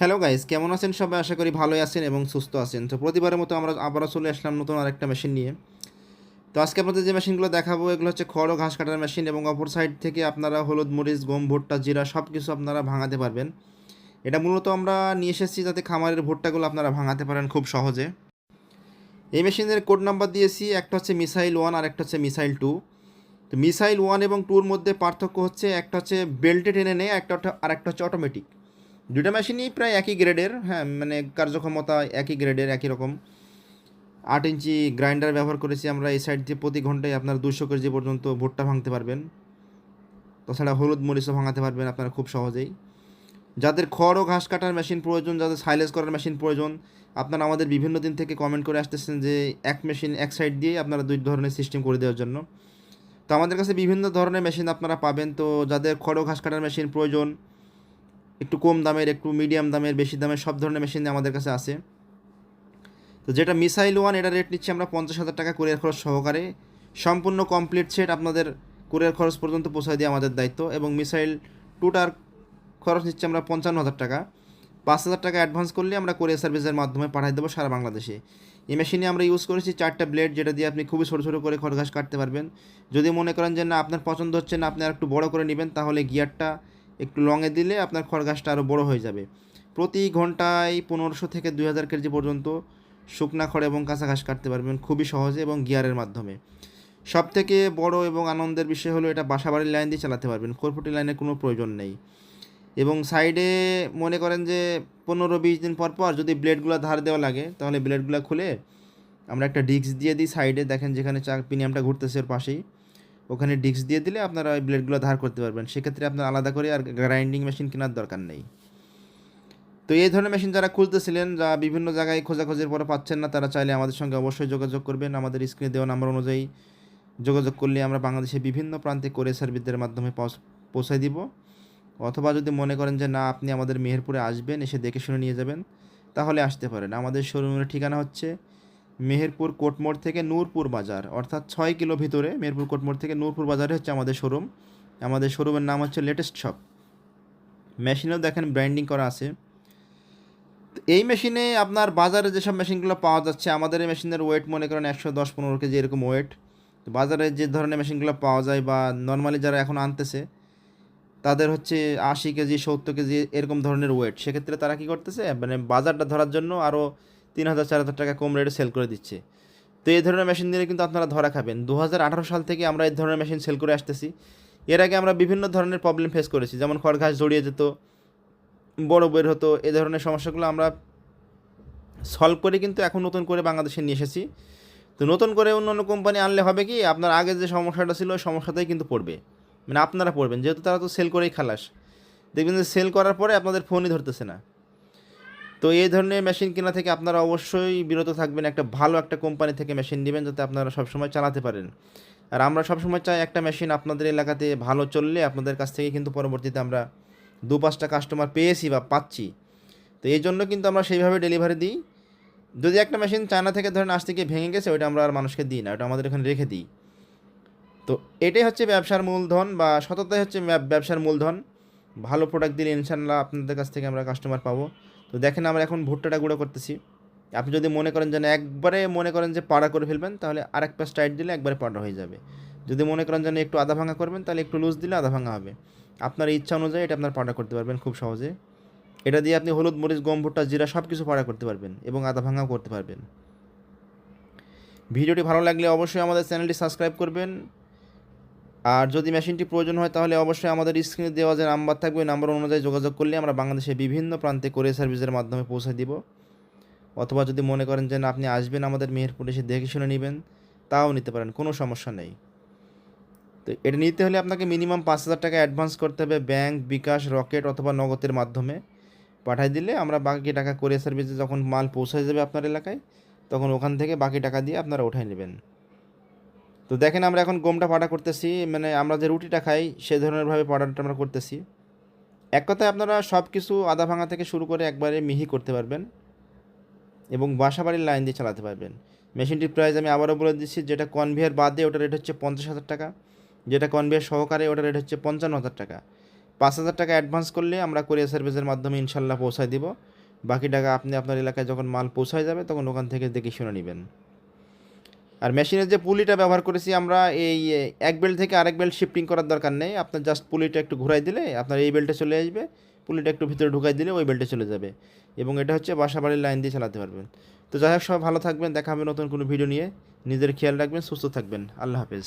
Hello guys কেমন আছেন সবাই? আশা করি ভালোই আছেন এবং সুস্থ আছেন। তো প্রতিবারের মতো আমরা আবারও চলে আসলাম নতুন আরেকটা মেশিন নিয়ে। তো আজকে আপনাদের যে মেশিনগুলো দেখাবো, এগুলো হচ্ছে খড় ও ঘাস কাটার মেশিন এবং অপর সাইড থেকে আপনারা হলুদ, মরিচ, গম, ভুট্টা, জিরা সব কিছু আপনারা ভাঙাতে পারবেন। এটা মূলত আমরা নিয়ে এসেছি যাতে খামারের ভুট্টাগুলো আপনারা ভাঙাতে পারেন খুব সহজে। এই মেশিনের কোড নাম্বার দিয়েছি, একটা হচ্ছে মিসাইল ওয়ান আর একটা হচ্ছে মিসাইল টু তো মিসাইল ওয়ান এবং টুর মধ্যে পার্থক্য হচ্ছে, একটা হচ্ছে বেল্টে টেনে নেয়, একটা আর একটা হচ্ছে অটোমেটিক দুটা মেশিনই প্রায় একই গ্রেডের হ্যাঁ মানে কার্যক্ষমতা একই গ্রেডের একই রকম। আট ইঞ্চি গ্রাইন্ডার ব্যবহার করেছি আমরা, এই সাইড দিয়ে প্রতি ঘন্টায় আপনার দুশো কেজি পর্যন্ত ভুট্টা ভাঙতে পারবেন। তাছাড়া হলুদ মরিচও ভাঙাতে পারবেন আপনারা খুব সহজেই। যাদের খড় ও ঘাস কাটার মেশিন প্রয়োজন, যাদের সাইলেজ করার মেশিন প্রয়োজন, আপনারা আমাদের বিভিন্ন দিন থেকে কমেন্ট করে আসতেছেন যে এক মেশিন এক সাইড দিয়ে আপনারা দুই ধরনের সিস্টেম করে দেওয়ার জন্য। তো আমাদের কাছে বিভিন্ন ধরনের মেশিন আপনারা পাবেন। তো যাদের খড় ও ঘাস কাটার মেশিন প্রয়োজন একটু কম দামের, একটু মিডিয়াম দামের, বেশি দামের, সব ধরনের মেশিন আমাদের কাছে আছে। তো যেটা মিসাইল ওয়ান এটা রেট নিচ্ছি আমরা পঞ্চাশ হাজার টাকা কুরিয়ার খরচ সহকারে। সম্পূর্ণ কমপ্লিট সেট আপনাদের কুরিয়ার খরচ পর্যন্ত পৌঁছায় দিয়ে আমাদের দায়িত্ব এবং মিসাইল টুটার খরচ নিচ্ছি আমরা পঞ্চান্ন হাজার টাকা। পাঁচ হাজার টাকা অ্যাডভান্স করলে আমরা কোরিয়ার সার্ভিসের মাধ্যমে পাঠিয়ে দেবো সারা বাংলাদেশে। এই মেশিনে আমরা ইউজ করেছি চারটা ব্লেড যেটা দিয়ে আপনি খুবই ছোটো ছোটো করে খড়ঘাস কাটতে পারবেন। যদি মনে করেন যে না, আপনার পছন্দ হচ্ছে না, আপনি আর একটু বড় করে নেবেন, তাহলে গিয়ারটা একটু লংয়ে দিলে আপনার খড়গাছটা আরও বড় হয়ে যাবে। প্রতি ঘন্টায় পনেরোশো থেকে দুই হাজার কেজি পর্যন্ত শুকনা খড় এবং কাঁচা ঘাস কাটতে পারবেন খুবই সহজে এবং গিয়ারের মাধ্যমে। সব থেকে বড় এবং আনন্দের বিষয় হলো এটা বাসাবাড়ির লাইন দিয়ে চালাতে পারবেন, খোরপটি লাইনের কোনো প্রয়োজন নেই। এবং সাইডে মনে করেন যে পনেরো বিশ দিন পর পর যদি ব্লেডগুলো ধার দেওয়া লাগে, তাহলে ব্লেডগুলো খুলে আমরা একটা ডিস্ক দিয়ে দিই সাইডে, দেখেন যেখানে চা পিনিয়ামটা ঘুরতেছে ওর পাশেই। ওখানে ডিস্ক দিয়ে দিলে আপনারা ওই ব্লেডগুলো ধার করতে পারবেন। সেক্ষেত্রে আপনার আলাদা করে আর গ্রাইন্ডিং মেশিন কেনার দরকার নেই। তো এই ধরনের মেশিন যারা খুলতেছিলেন যা বিভিন্ন জায়গায় খোঁজাখোঁজির পরে পাচ্ছেন না, তারা চাইলে আমাদের সঙ্গে অবশ্যই যোগাযোগ করবেন। আমাদের স্ক্রিনে দেওয়া নাম্বার অনুযায়ী যোগাযোগ করলে আমরা বাংলাদেশের বিভিন্ন প্রান্তে করে সার্ভিসদের মাধ্যমে পৌঁছ- দিব। অথবা যদি মনে করেন যে, না, আপনি আমাদের মেহেরপুরে আসবেন, এসে দেখে শুনে নিয়ে যাবেন, তাহলে আসতে পারেন। আমাদের শোরুমের ঠিকানা হচ্ছে মেহেরপুর কোটমোড় থেকে নূরপুর বাজার, অর্থাৎ ছয় কিলো ভিতরে মেহেরপুর কোটমোড় থেকে নূরপুর বাজারে হচ্ছে আমাদের শোরুম আমাদের শোরুমের নাম হচ্ছে লেটেস্ট শপ মেশিনেও দেখেন ব্র্যান্ডিং করা আছে। এই মেশিনে আপনার বাজারে যেসব মেশিনগুলো পাওয়া যাচ্ছে, আমাদের এই মেশিনের ওয়েট মনে করেন একশো দশ পনেরো কেজি এরকম ওয়েট তো বাজারে যে ধরনের মেশিনগুলো পাওয়া যায় বা নর্মালি যারা এখন আনতেছে, তাদের হচ্ছে আশি কেজি, সত্তর কেজি এরকম ধরনের ওয়েট সেক্ষেত্রে তারা কী করতেছে? মানে বাজারটা ধরার জন্য আরও তিন হাজার চার হাজার টাকা কম রেটে সেল করে দিচ্ছে। তো এই ধরনের মেশিন দিলে কিন্তু আপনারা ধরা খাবেন। দু হাজার আঠারো সাল থেকে আমরা এই ধরনের মেশিন সেল করে আসতেছি। এর আগে আমরা বিভিন্ন ধরনের প্রবলেম ফেস করেছি। যেমন খড় ঘাস জড়িয়ে যেত, বড় বের হতো, এ ধরনের সমস্যাগুলো আমরা সলভ করে কিন্তু এখন নতুন করে বাংলাদেশে নিয়ে এসেছি। তো নতুন করে অন্য অন্য কোম্পানি আনলে হবে কি, আপনার আগে যে সমস্যাটা ছিল, ওই সমস্যাটাই কিন্তু পড়বে। মানে আপনারা পড়বেন, যেহেতু তারা তো সেল করেই খালাস। দেখবেন যে সেল করার পরে আপনাদের ফোনই ধরতেছে না। তো এই ধরনের মেশিন কেনা থেকে আপনারা অবশ্যই বিরত থাকবেন, একটা ভালো একটা কোম্পানি থেকে মেশিন নেবেন যাতে আপনারা সবসময় চালাতে পারেন। আর আমরা সবসময় চাই একটা মেশিন আপনাদের এলাকাতে ভালো চললে, আপনাদের কাছ থেকে কিন্তু পরবর্তীতে আমরা দু পাঁচটা কাস্টমার পেয়েছি বা পাচ্ছি। তো এই জন্য কিন্তু আমরা সেইভাবে ডেলিভারি দিই। যদি একটা মেশিন চায়না থেকে ধরেন আজ থেকে ভেঙে গেছে, ওইটা আমরা আর মানুষকে দিই না ওটা আমাদের এখানে রেখে দিই। তো এটাই হচ্ছে ব্যবসার মূলধন বা সততাই হচ্ছে ব্যবসার মূলধন। ভালো প্রোডাক্ট দিলে ইনশাল্লাহ আপনাদের কাছ থেকে আমরা কাস্টমার পাবো। তো দেখেন আমরা এখন ভুট্টাটা গুঁড়ো করতেছি। আপনি যদি মনে করেন যেন একবারে মনে করেন যে পাড়া করে ফেলবেন, তাহলে আরেক পাশ টাইট দিলে একবারে পাড়া হয়ে যাবে। যদি মনে করেন যেন একটু আধা ভাঙা করবেন, তাহলে একটু লুজ দিলে আধা ভাঙা হবে। আপনার ইচ্ছা অনুযায়ী এটা আপনার পাড়া করতে পারবেন খুব সহজে। এটা দিয়ে আপনি হলুদ, মরিচ, গম, ভুট্টা, জিরা সব কিছু পাড়া করতে পারবেন এবং আধা ভাঙাও করতে পারবেন। ভিডিওটি ভালো লাগলে অবশ্যই আমাদের চ্যানেলটি সাবস্ক্রাইব করবেন। আর যদি মেশিনটি প্রয়োজন হয় তাহলে অবশ্যই আমাদের স্ক্রিনে দেওয়া যে নাম্বার থাকবে, ওই নাম্বার অনুযায়ী যোগাযোগ করলে আমরা বাংলাদেশের বিভিন্ন প্রান্তে কোরিয়ার সার্ভিসের মাধ্যমে পৌঁছে দিব। অথবা যদি মনে করেন যে আপনি আসবেন আমাদের মেহেরপুর এসে দেখে শুনে নেবেন, তাও নিতে পারেন, কোনো সমস্যা নেই। তো এটা নিতে হলে আপনাকে মিনিমাম পাঁচ হাজার টাকা অ্যাডভান্স করতে হবে ব্যাংক, বিকাশ, রকেট অথবা নগদের মাধ্যমে। পাঠিয়ে দিলে আমরা বাকি টাকা কোরিয়ার সার্ভিসে যখন মাল পৌঁছে যাবে আপনার এলাকায়, তখন ওখান থেকে বাকি টাকা দিয়ে আপনারা উঠাই নেবেন। তো দেখেন আমরা এখন গমটা পাটা করতেছি মানে আমরা যে রুটিটা খাই সে ধরনেরভাবে পাটাটা আমরা করতেছি। এক কথায় আপনারা সব কিছু আদা ভাঙা থেকে শুরু করে একবারে মিহি করতে পারবেন এবং বাসা বাড়ির লাইন দিয়ে চালাতে পারবেন। মেশিনটির প্রাইস আমি আবারও বলে দিচ্ছি, যেটা কনভেয়ার বাদ দিয়ে ওটা রেট হচ্ছে পঞ্চাশ হাজার টাকা, যেটা কনভেয়ার সহকারে ওটা রেট হচ্ছে পঞ্চান্ন হাজার টাকা। পাঁচ হাজার টাকা অ্যাডভান্স করলে আমরা কোরিয়ার সার্ভিসের মাধ্যমে ইনশাল্লাহ পৌঁছায় দিব। বাকি টাকা আপনি আপনার এলাকায় যখন মাল পৌঁছায় যাবে, তখন ওখান থেকে দেখে শুনে নেবেন। আর মেশিনের যে পুলিটা ব্যবহার করেছি আমরা, এই এক বেল্ট থেকে আরেক বেল্ট শিফটিং করার দরকার নেই। আপনার জাস্ট পুলিটা একটু ঘুরাই দিলে আপনার এই বেল্টে চলে আসবে, পুলিটা একটু ভিতরে ঢুকাই দিলে ওই বেল্টে চলে যাবে। এবং এটা হচ্ছে বাসাবাড়ির লাইন দিয়ে চালাতে পারবেন। তো যাই হোক, সবাই ভালো থাকবেন, দেখা হবে নতুন কোনো ভিডিও নিয়ে। নিজের খেয়াল রাখবেন, সুস্থ থাকবেন। আল্লাহ হাফেজ।